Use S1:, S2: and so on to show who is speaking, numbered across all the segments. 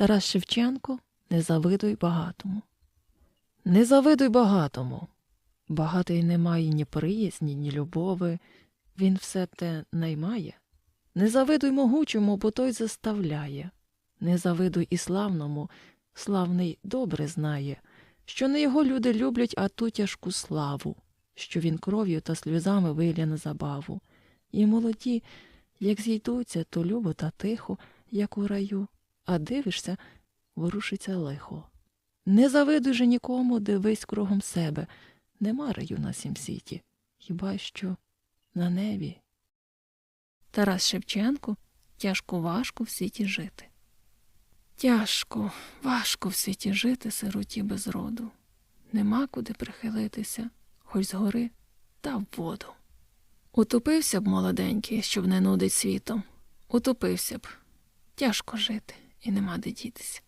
S1: Тарас Шевченко не завидуй багатому. Не завидуй багатому. Багатий не має ні приязні, ні любови, він все те наймає. Не завидуй могучому, бо той заставляє. Не завидуй і славному, славний добре знає, що не його люди люблять, а ту тяжку славу, що він кров'ю та сльозами вилє на забаву. І молоді, як зійдуться, то любо та тихо, як у раю, а дивишся, ворушиться лихо. Не завидуй же нікому, дивись кругом себе. Нема раю на сім світі, хіба що на небі. Тарас Шевченко тяжко важко в світі жити. Тяжко, важко в світі жити сироті без роду. Нема куди прихилитися, хоч згори та в воду. Утопився б молоденький, щоб не нудить світом. Утопився б. Тяжко жити і нема де дітися.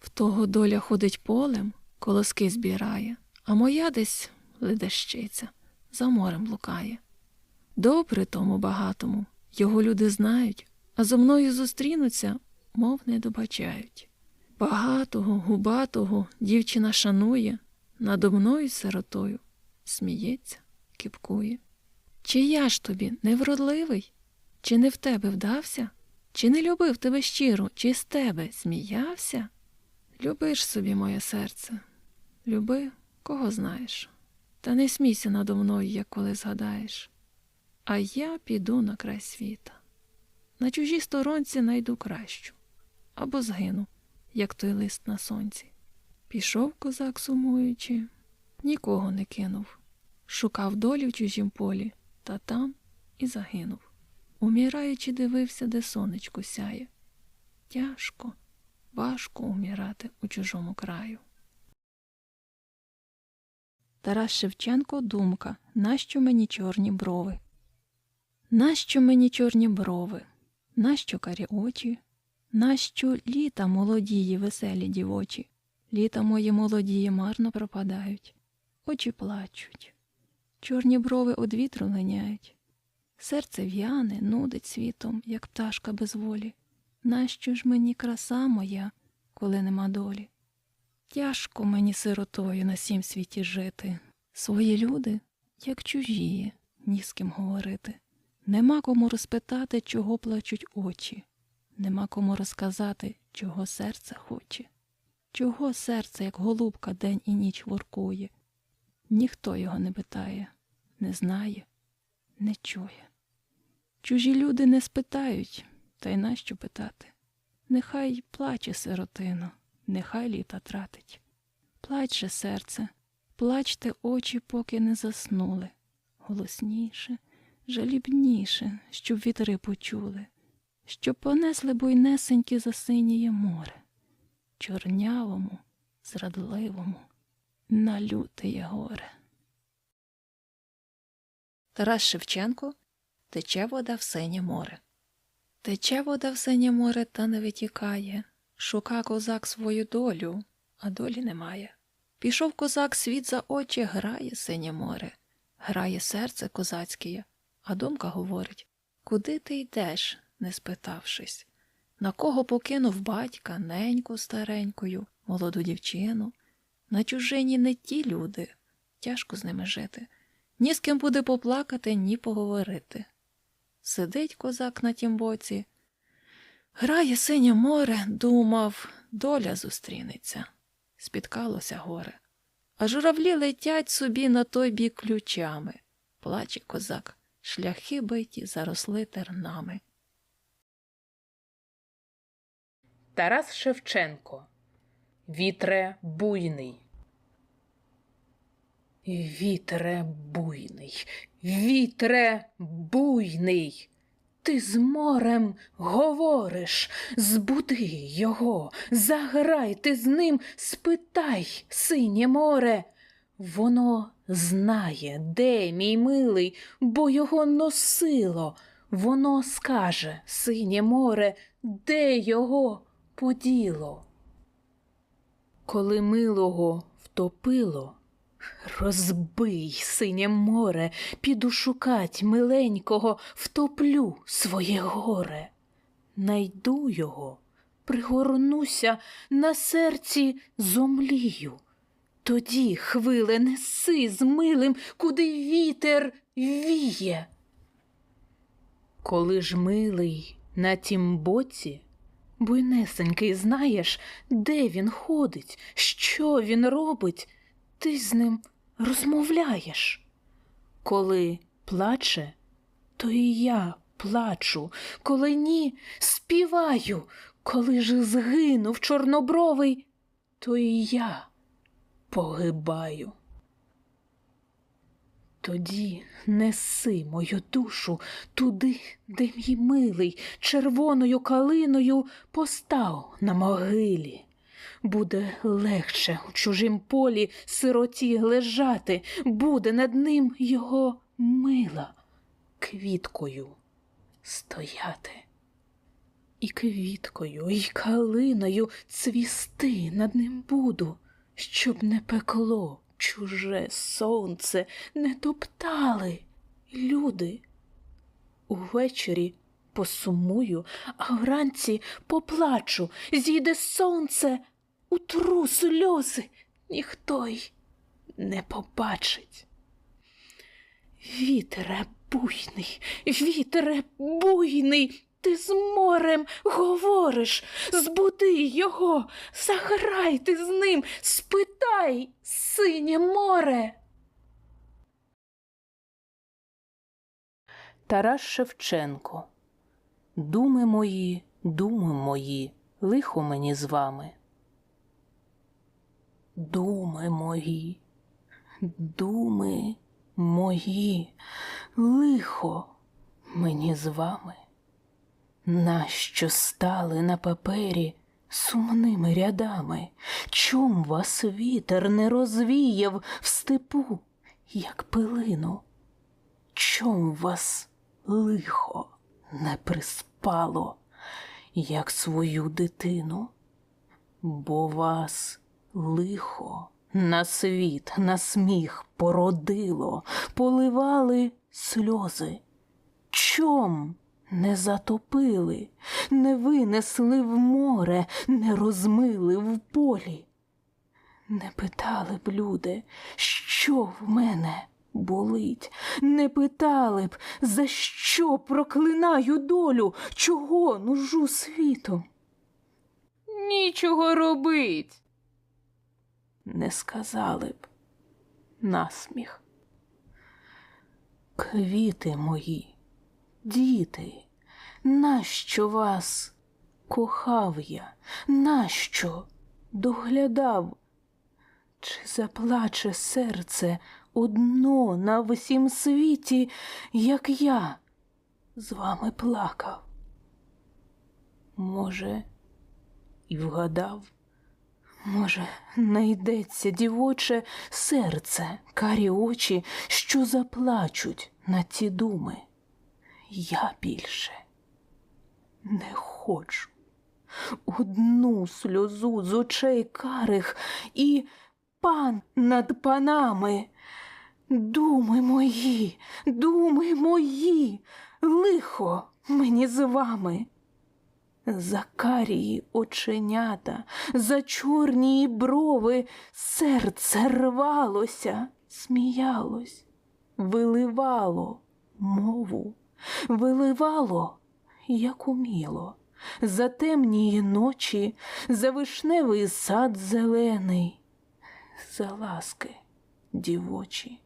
S1: В того доля ходить полем, колоски збирає, а моя десь ледащиця, за морем лукає. Добре тому багатому, його люди знають, а зо мною зустрінуться, мов не добачають. Багатого, губатого дівчина шанує, надо мною сиротою, сміється, кіпкує. Чи я ж тобі невродливий? Чи не в тебе вдався? Чи не любив тебе щиро, чи з тебе сміявся? Люби ж собі моє серце, люби, кого знаєш, та не смійся надо мною, як коли згадаєш. А я піду на край світа. На чужій сторонці найду кращу, або згину, як той лист на сонці. Пішов козак, сумуючи, нікого не кинув, шукав долі в чужім полі, та там і загинув. Умираючи, дивився, де сонечко сяє. Тяжко, важко умирати у чужому краю. Тарас Шевченко думка Нащо мені чорні брови? Нащо мені чорні брови? Нащо карі очі? Нащо літа молодії, веселі дівочі? Літа мої молодії марно пропадають, очі плачуть, чорні брови од вітру линяють. Серце в'яне, нудить світом, як пташка без волі. Нащо ж мені краса моя, коли нема долі? Тяжко мені сиротою на сім світі жити. Свої люди, як чужі, ні з ким говорити. Нема кому розпитати, чого плачуть очі, нема кому розказати, чого серце хоче, чого серце, як голубка, день і ніч воркує. Ніхто його не питає, не знає, не чує. Чужі люди не спитають, та й нащо питати? Нехай плаче сиротино, нехай літа тратить. Плач же, серце, плачте очі, поки не заснули, голосніше, жалібніше, щоб вітри почули, щоб понесли буйнесенькі за синіє море, чорнявому, зрадливому, на лютеє горе. Тарас Шевченко Тече вода в синє море. Тече вода в синє море та не витікає. Шука козак свою долю, а долі немає. Пішов козак світ за очі, грає синє море, грає серце козацьке, а думка говорить Куди ти йдеш, не спитавшись? На кого покинув батька, неньку старенькою, молоду дівчину? На чужині не ті люди, тяжко з ними жити. Ні з ким буде поплакати, ні поговорити. Сидить козак на тім боці. Грає синє море, думав, доля зустрінеться. Спіткалося горе. А журавлі летять собі на той бік ключами. Плаче козак, шляхи биті заросли тернами.
S2: Тарас Шевченко Вітре буйний. Вітре буйний, вітре буйний. Ти з морем говориш, збуди його, заграй ти з ним, спитай, синє море. Воно знає, де мій милий, бо його носило. Воно скаже, синє море, де його поділо. Коли милого втопило, розбий, синє море, піду шукать миленького, втоплю своє горе. Найду його, пригорнуся на серці зомлію. Тоді, хвиле, неси з милим, куди вітер віє. Коли ж милий на тім боці, буйнесенький, знаєш, де він ходить, що він робить, ти з ним розмовляєш. Коли плаче, то і я плачу, коли ні, співаю, коли ж згинув чорнобровий, то і я погибаю. Тоді неси мою душу туди, де мій милий червоною калиною постав на могилі. Буде легше у чужім полі сироті лежати, буде над ним його мила квіткою стояти. І квіткою, і калиною цвісти над ним буду, щоб не пекло чуже сонце, не топтали люди. Увечері посумую, а вранці поплачу, зійде сонце, утру сльози, ніхто й не побачить. Вітере буйний, вітере буйний, ти з морем говориш, збуди його, заграй ти з ним, спитай, синє море. Тарас Шевченко. Думи мої, думи мої, лихо мені з вами. Думи мої, думи мої, лихо мені з вами. Нащо стали на папері сумними рядами? Чом вас вітер не розвіяв в степу, як пилину? Чом вас лихо не приспало, як свою дитину? Бо вас лихо на світ, на сміх породило, поливали сльози. Чом не затопили, не винесли в море, не розмили в полі? Не питали б люди, що в мене болить, не питали б, за що проклинаю долю, чого нужу світом. Нічого робить. Не сказали б насміх. Квіти мої, діти, нащо вас кохав я, нащо доглядав? Чи заплаче серце одно на всім світі, як я з вами плакав? Може, і вгадав? Може, найдеться дівоче серце, карі очі, що заплачуть на ті думи. Я більше не хочу. Одну сльозу з очей карих і пан над панами. Думи мої, думи мої, лихо мені з вами. За карії оченята, за чорні брови серце рвалося, сміялось, виливало мову, виливало, як уміло, за темні ночі, за вишневий сад зелений, за ласки дівочі.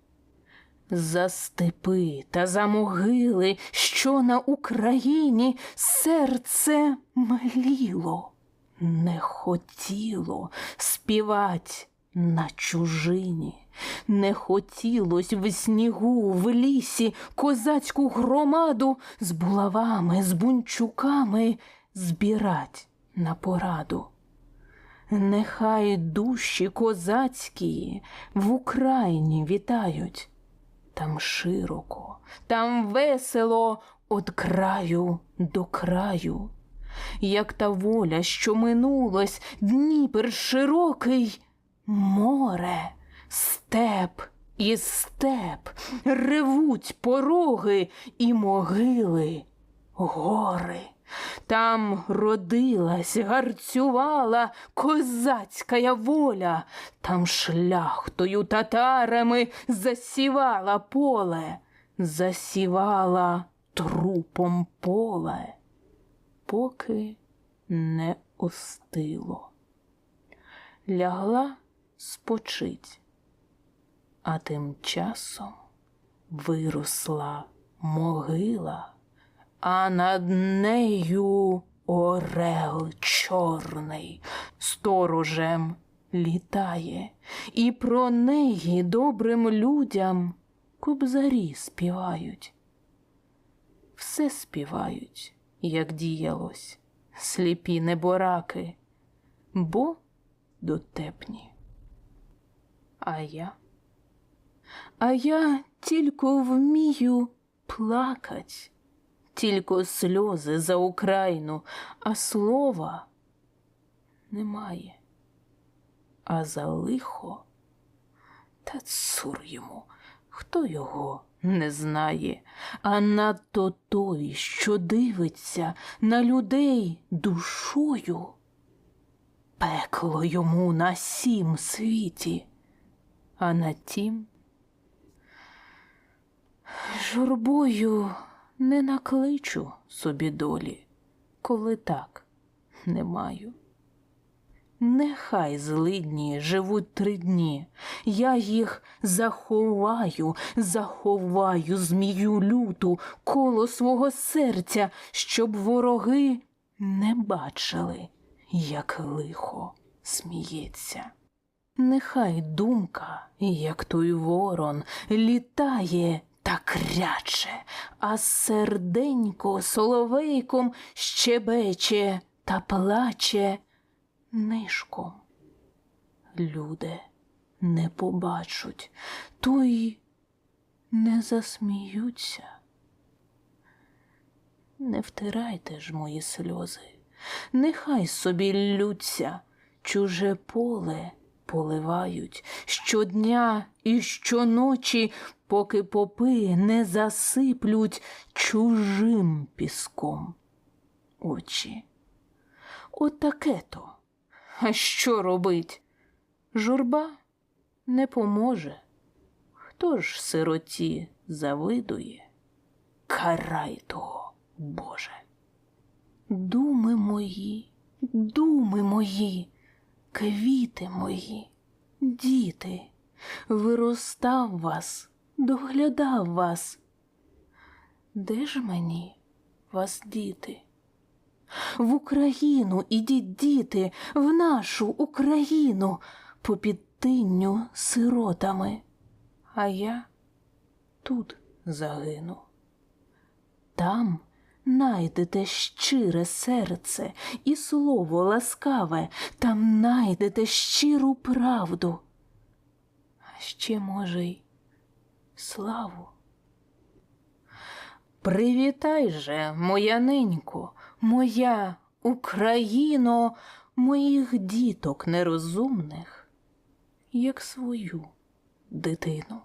S2: За степи та за могили, що на Україні серце мліло, не хотіло співать на чужині, не хотілось в снігу, в лісі козацьку громаду з булавами, з бунчуками збирать на пораду. Нехай душі козацькі в Україні вітають. Там широко, там весело од краю до краю, як та воля, що минулось, Дніпер широкий, море, степ і степ, ревуть пороги і могили, гори, Там родилась, гарцювала козацька воля, там шляхтою татарами засівала поле, засівала трупом поле, поки не остило. Лягла спочить, а тим часом виросла могила, а над нею орел чорний сторожем літає, і про неї добрим людям кобзарі співають. Все співають, як діялось, сліпі небораки, бо дотепні. А я? А я тільки вмію плакать, тільки сльози за Україну, а слова немає. А за лихо та цур йому, хто його не знає, а надто той, що дивиться на людей душою. Пекло йому на сім світі, а на тім журбою не накличу собі долі, коли так не маю. Нехай злидні живуть три дні, я їх заховаю, заховаю змію люту коло свого серця, щоб вороги не бачили, як лихо сміється. Нехай думка, як той ворон, літає та кряче, а серденько соловейком щебече та плаче нишком. Люди не побачуть, то й не засміються. Не втирайте ж мої сльози, нехай собі лються, чуже поле поливають щодня і щоночі, поки попи не засиплють чужим піском очі. Отаке то. А що робить? Журба не поможе. Хто ж сироті завидує? Карай того, Боже. Думи мої, думи мої, квіти мої, діти, виростав вас, доглядав вас. Де ж мені вас діти? В Україну ідіть, діти, в нашу Україну по підтинню сиротами. А я тут загину. Там найдете щире серце і слово ласкаве, там найдете щиру правду. А ще, може, й славу. Привітай же, моя ненько, моя Україно, моїх діток нерозумних, як свою дитину.